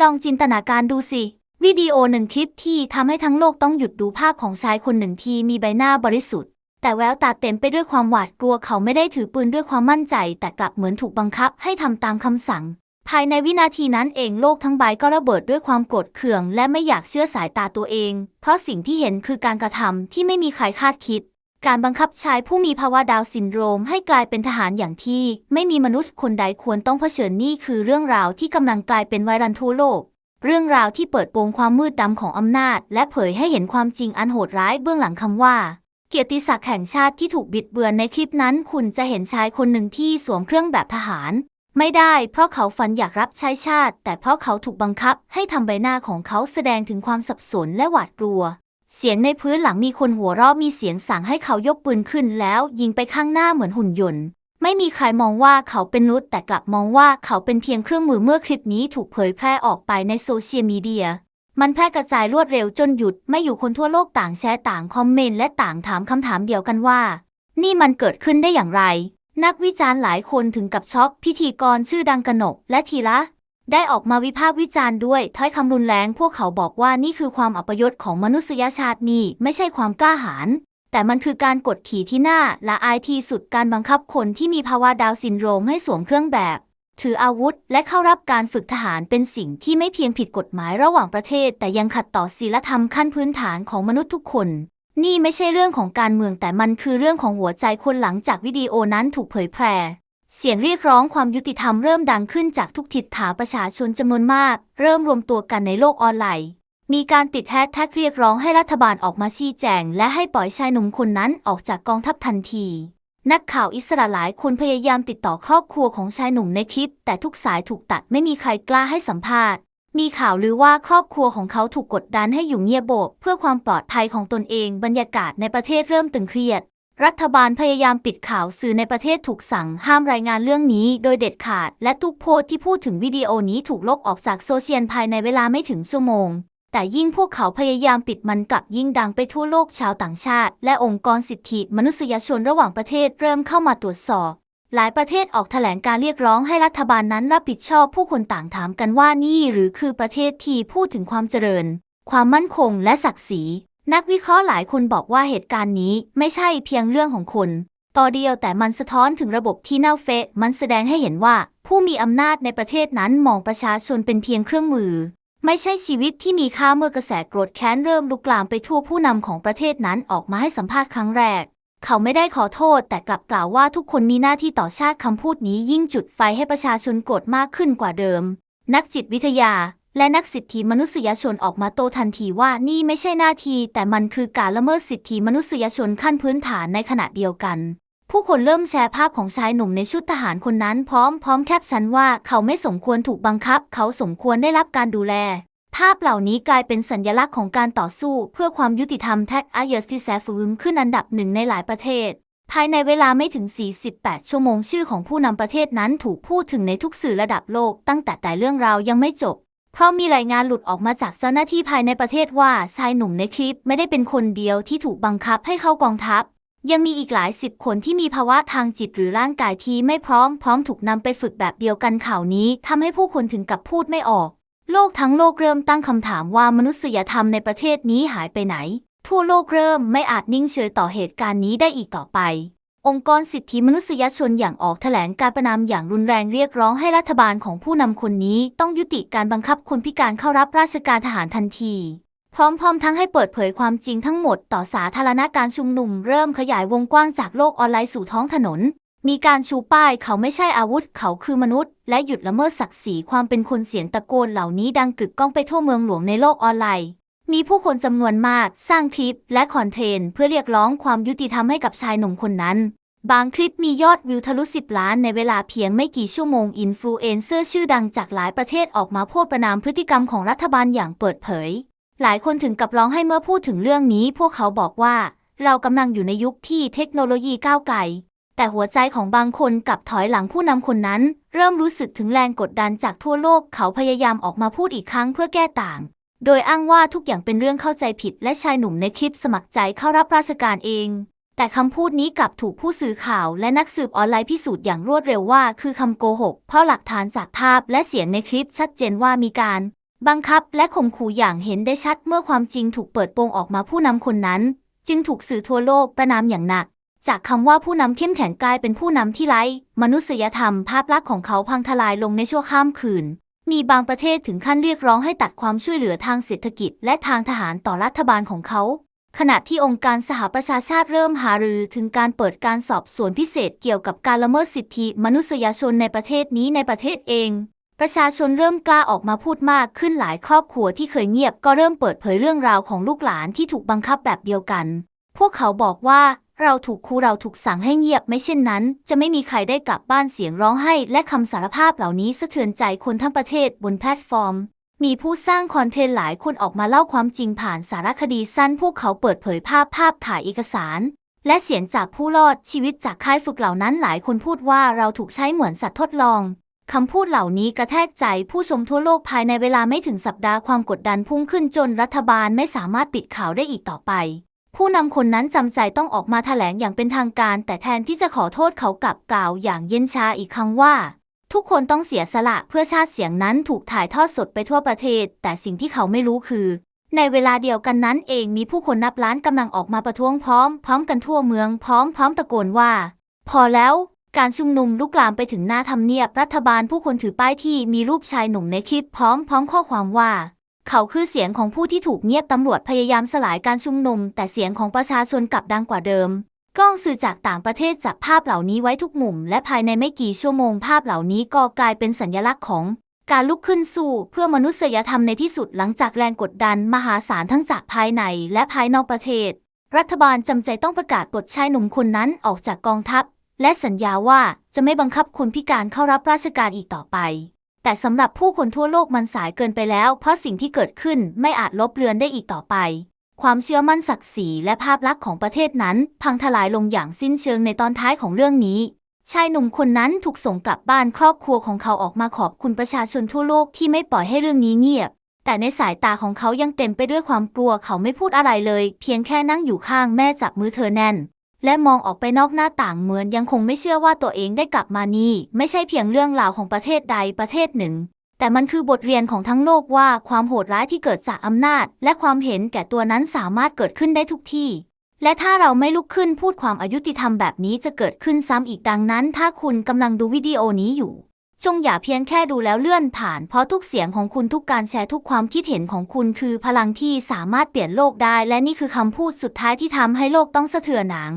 ลองจินตนาการดูสิ วิดีโอหนึ่งคลิปที่ทำให้ทั้งโลกต้องหยุดดูภาพของชายคนหนึ่งที่มีใบหน้าบริสุทธิ์ แต่แววตาเต็มไปด้วยความหวาดกลัวเขาไม่ได้ถือปืนด้วยความมั่นใจ แต่กลับเหมือนถูกบังคับให้ทำตามคำสั่ง ภายในวินาทีนั้นเองโลกทั้งใบก็ระเบิดด้วยความโกรธเคือง และไม่อยากเชื่อสายตาตัวเอง เพราะสิ่งที่เห็นคือการกระทำที่ไม่มีใครคาดคิด การบังคับใชายผู้มีภาวะดาวซินโดรมให้กลายเป็นทหารอย่างที่ ไม่มีมนุษย์คนใดควรต้องเผชิญนี่คือเรื่องราวที่กำลังกลายเป็นไวรัลทั่วโลก เรื่องราวที่เปิดโปงความมืดดำของอำนาจ และเผยให้เห็นความจริงอันโหดร้ายเบื้องหลังคำว่า เกียรติศักดิ์แห่งชาติที่ถูกบิดเบือนในคลิปนั้น คุณจะเห็นชายคนหนึ่งที่สวมเครื่องแบบทหาร ไม่ได้เพราะเขาฝันอยากรับใช้ชาติ แต่เพราะเขาถูกบังคับให้ทำใบหน้าของเขาแสดงถึงความสับสนและหวาดกลัว เสียงในพื้นหลังมีคนหัวเราะมีเสียงสั่งให้เขายกปืนขึ้นแล้วยิงไปข้างหน้าเหมือนหุ่นยนต์ ไม่มีใครมองว่าเขาเป็นมนุษย์แต่กลับมองว่าเขาเป็นเพียงเครื่องมือเมื่อคลิปนี้ถูกเผยแพร่ออกไปในโซเชียลมีเดีย มันแพร่กระจายรวดเร็วจนหยุดไม่อยู่คนทั่วโลกต่างแชร์ต่างคอมเมนต์และต่างถามคำถามเดียวกันว่า นี่มันเกิดขึ้นได้อย่างไร นักวิจารณ์หลายคนถึงกับช็อกพิธีกรชื่อดังกนก และทีละ ได้ออกมาวิพากษ์วิจารณ์ด้วยถ้อยคำรุนแรง พวกเขาบอกว่านี่คือความอัปยศของมนุษยชาตินี่ไม่ใช่ความกล้าหาญแต่มันคือการกดขี่ที่หน้าและอายที่สุดการบังคับคนที่มีภาวะดาวซินโดรมให้สวมเครื่องแบบ ถืออาวุธ และเข้ารับการฝึกทหารเป็นสิ่งที่ไม่เพียงผิดกฎหมายระหว่างประเทศ แต่ยังขัดต่อศีลธรรมขั้นพื้นฐานของมนุษย์ทุกคน นี่ไม่ใช่เรื่องของการเมืองแต่มันคือเรื่องของหัวใจคนหลังจากวิดีโอนั้นถูกเผยแพร่ เสียงเรียกร้องความยุติธรรมเริ่มดังขึ้นจากทุกทิศทางประชาชนจำนวนมาก เริ่มรวมตัวกันในโลกออนไลน์ มีการติดแฮชแท็กเรียกร้องให้รัฐบาลออกมาชี้แจง และให้ปล่อยชายหนุ่มคนนั้นออกจากกองทัพทันที นักข่าวอิสระหลายคนพยายามติดต่อครอบครัวของชายหนุ่มในคลิป แต่ทุกสายถูกตัดไม่มีใครกล้าให้สัมภาษณ์ มีข่าวลือว่าครอบครัวของเขาถูกกดดันให้อยู่เงียบโบกเพื่อความปลอดภัยของตนเอง บรรยากาศในประเทศเริ่มตึงเครียด รัฐบาลพยายามปิดข่าวสื่อในประเทศถูกสั่งห้ามรายงานเรื่องนี้โดยเด็ดขาด และทุกโพสต์ที่พูดถึงวิดีโอนี้ถูกลบออกจากโซเชียลภายในเวลาไม่ถึงชั่วโมง แต่ยิ่งพวกเขาพยายามปิดมันกลับยิ่งดังไปทั่วโลกชาวต่างชาติ และองค์กรสิทธิมนุษยชนระหว่างประเทศเริ่มเข้ามาตรวจสอบ หลายประเทศออกแถลงการเรียกร้องให้รัฐบาลนั้นรับผิดชอบผู้คนต่างถามกันว่านี่หรือคือประเทศที่พูดถึงความเจริญ ความมั่นคงและศักดิ์ศรี นักวิเคราะห์หลายคนบอกว่าเหตุการณ์นี้ไม่ใช่เพียงเรื่องของคน ต่อเดียวแต่มันสะท้อนถึงระบบที่เน่าเฟะ มันแสดงให้เห็นว่า ผู้มีอำนาจในประเทศนั้นมองประชาชนเป็นเพียงเครื่องมือ ไม่ใช่ชีวิตที่มีค่าเมื่อกระแสโกรธแค้นเริ่มลุกลามไปทั่วผู้นำของประเทศนั้นออกมาให้สัมภาษณ์ครั้งแรก เขาไม่ได้ขอโทษแต่กลับกล่าวว่าทุกคนมีหน้าที่ต่อชาติคำพูดนี้ยิ่งจุดไฟให้ประชาชนโกรธมากขึ้นกว่าเดิม นักจิตวิทยา และนักสิทธิมนุษยชนออกมาโต้ทันทีว่านี่ไม่ใช่หน้าที่แต่มันคือการละเมิดสิทธิมนุษยชนขั้นพื้นฐานในขณะเดียวกัน ผู้คนเริ่มแชร์ภาพของชายหนุ่มในชุดทหารคนนั้นพร้อมพร้อมแคปชั่นว่าเขาไม่สมควรถูกบังคับ เขาสมควรได้รับการดูแล ภาพเหล่านี้กลายเป็นสัญลักษณ์ของการต่อสู้ เพื่อความยุติธรรมแท็กอาเยสติแซฟูมขึ้นอันดับหนึ่งในหลายประเทศภายในเวลาไม่ถึง 48 ชั่วโมงชื่อของผู้นำประเทศนั้นถูกพูดถึงในทุกสื่อระดับโลก ตั้งแต่แต่เรื่องราวยังไม่จบ เพราะมีรายงานหลุดออกมาจากเจ้าหน้าที่ภายในประเทศว่าชายหนุ่มในคลิปไม่ได้เป็นคนเดียวที่ถูกบังคับให้เข้ากองทัพ ยังมีอีกหลายสิบคนที่มีภาวะทางจิตหรือร่างกายที่ไม่พร้อม พร้อมถูกนำไปฝึกแบบเดียวกันข่าวนี้ทำให้ผู้คนถึงกับพูดไม่ออก โลกทั้งโลกเริ่มตั้งคำถามว่ามนุษยธรรมในประเทศนี้หายไปไหน ทั่วโลกเริ่มไม่อาจนิ่งเฉยต่อเหตุการณ์นี้ได้อีกต่อไป องค์กรสิทธิมนุษยชนอย่างออกแถลงการประนามอย่างรุนแรงเรียกร้องให้รัฐบาลของผู้นำคนนี้ต้องยุติการบังคับคนพิการเข้ารับราชการทหารทันที พร้อมๆ ทั้งให้เปิดเผยความจริงทั้งหมดต่อสาธารณการชุมนุมเริ่มขยายวงกว้างจากโลกออนไลน์สู่ท้องถนน มีการชูป้ายเขาไม่ใช่อาวุธ เขาคือมนุษย์ และหยุดละเมิดศักดิ์ศรีความเป็นคนเสียงตะโกนเหล่านี้ดังกึกก้องไปทั่วเมืองหลวงในโลกออนไลน์ มีผู้คนจำนวนมากสร้างคลิปและคอนเทนต์เพื่อเรียกร้องความยุติธรรมให้กับชายหนุ่มคนนั้น บางคลิปมียอดวิวทะลุ 10 ล้านในเวลาเพียงไม่กี่ชั่วโมง อินฟลูเอนเซอร์ชื่อดังจากหลายประเทศออกมาโพดประนามพฤติกรรมของรัฐบาลอย่างเปิดเผย หลายคนถึงกับร้องให้เมื่อพูดถึงเรื่องนี้ พวกเขาบอกว่า เรากำลังอยู่ในยุคที่เทคโนโลยีก้าวไกลแต่หัวใจของบางคนกับถอยหลังผู้นำคนนั้น เริ่มรู้สึกถึงแรงกดดันจากทั่วโลกเขาพยายามออกมาพูดอีกครั้งเพื่อแก้ต่าง โดยอ้างว่าทุกอย่างเป็นเรื่องเข้าใจผิด และชายหนุ่มในคลิปสมัครใจเข้ารับราชการเอง แต่คำพูดนี้กลับถูกผู้สื่อข่าว และนักสืบออนไลน์พิสูจน์อย่างรวดเร็วว่า คือคำโกหก เพราะหลักฐานจากภาพและเสียงในคลิปชัดเจนว่ามีการ บังคับและข่มขู่อย่างเห็นได้ชัดเมื่อความจริงถูกเปิดโปงออกมาผู้นำคนนั้น จึงถูกสื่อทั่วโลกประนามอย่างหนัก จากคำว่าผู้นำเข้มแข็งกลายเป็นผู้นำที่ไร้มนุษยธรรมภาพลักษณ์ของเขาพังทลายลงในชั่วข้ามคืน มีบางประเทศถึงขั้นเรียกร้องให้ตัดความช่วยเหลือทางเศรษฐกิจ และทางทหารต่อรัฐบาลของเขา ขณะที่องค์การสหประชาชาติเริ่มหารือถึงการเปิดการสอบสวนพิเศษเกี่ยวกับการละเมิดสิทธิมนุษยชนในประเทศนี้ในประเทศเอง ประชาชนเริ่มกล้าออกมาพูดมากขึ้นหลายครอบครัวที่เคยเงียบก็เริ่มเปิดเผยเรื่องราวของลูกหลานที่ถูกบังคับแบบเดียวกัน พวกเขาบอกว่า เราถูกครูเราถูกสั่งให้เงียบ ไม่เช่นนั้น จะไม่มีใครได้กลับบ้านเสียงร้องไห้ และคำสารภาพเหล่านี้สะเทือนใจคนทั้งประเทศบนแพลตฟอร์ม มีผู้สร้างคอนเทนต์หลายคนออกมาเล่าความจริงผ่านสารคดีสั้น พวกเขาเปิดเผยภาพภาพถ่ายเอกสาร และเสียงจากผู้รอดชีวิตจากค่ายฝึกเหล่านั้นหลายคนพูดว่าเราถูกใช้เหมือนสัตว์ทดลองคำพูดเหล่านี้กระแทกใจผู้ชมทั่วโลกภายในเวลาไม่ถึงสัปดาห์ความกดดันพุ่งขึ้นจนรัฐบาลไม่สามารถปิดข่าวได้อีกต่อไป ผู้นำคนนั้นจำใจต้องออกมาแถลงอย่างเป็นทางการ แต่แทนที่จะขอโทษเขากลับกล่าวอย่างเย็นชาอีกครั้งว่า ทุกคนต้องเสียสละเพื่อชาติเสียงนั้นถูกถ่ายทอดสดไปทั่วประเทศ แต่สิ่งที่เขาไม่รู้คือ ในเวลาเดียวกันนั้นเองมีผู้คนนับล้านกำลังออกมาประท้วงพร้อม พร้อมกันทั่วเมืองพร้อมพร้อมตะโกนว่า พอแล้วการชุมนุมลุกลามไปถึงหน้าทำเนียบรัฐบาลผู้คนถือป้ายที่มีรูปชายหนุ่มในคลิปพร้อมพร้อมข้อความว่า เขาคือเสียงของผู้ที่ถูกเงียบตำรวจพยายามสลายการชุมนุม แต่เสียงของประชาชนกลับดังกว่าเดิม กล้องสื่อจากต่างประเทศจับภาพเหล่านี้ไว้ทุกมุม และภายในไม่กี่ชั่วโมงภาพเหล่านี้ก็กลายเป็นสัญลักษณ์ของการลุกขึ้นสู้เพื่อมนุษยธรรมในที่สุดหลังจากแรงกดดันมหาศาลทั้งจากภายในและภายนอกประเทศ รัฐบาลจำใจต้องประกาศปลดชายหนุ่มคนนั้นออกจากกองทัพ และสัญญาว่าจะไม่บังคับคนพิการเข้ารับราชการอีกต่อไป แต่สำหรับผู้คนทั่วโลกมันสายเกินไปแล้ว เพราะสิ่งที่เกิดขึ้นไม่อาจลบเลือนได้อีกต่อไป ความเชื่อมั่นศักดิ์ศรีและภาพลักษณ์ของประเทศนั้น พังทลายลงอย่างสิ้นเชิงในตอนท้ายของเรื่องนี้ชายหนุ่มคนนั้นถูกส่งกลับบ้านครอบครัวของเขาออกมาขอบคุณประชาชนทั่วโลกที่ไม่ปล่อยให้เรื่องนี้เงียบ แต่ในสายตาของเขายังเต็มไปด้วยความกลัวเขาไม่พูดอะไรเลย เพียงแค่นั่งอยู่ข้างแม่จับมือเธอแน่น และมองออกไปนอกหน้าต่างเหมือนยังคงไม่เชื่อว่าตัวเองได้กลับมานี่ ไม่ใช่เพียงเรื่องราวของประเทศใดประเทศหนึ่ง แต่มันคือบทเรียนของทั้งโลกว่าความโหดร้ายที่เกิดจากอำนาจ และความเห็นแก่ตัวนั้นสามารถเกิดขึ้นได้ทุกที่ และถ้าเราไม่ลุกขึ้นพูดความอายุติธรรมแบบนี้จะเกิดขึ้นซ้ำอีกดังนั้น ถ้าคุณกำลังดูวิดีโอนี้อยู่ จงอย่าเพียงแค่ดูแล้วเลื่อนผ่าน เพราะทุกเสียงของคุณทุกการแชร์ทุกความคิดเห็นของคุณคือพลังที่สามารถเปลี่ยนโลกได้ และนี่คือคำพูดสุดท้ายที่ทำให้โลกต้องสะเทือนหนัง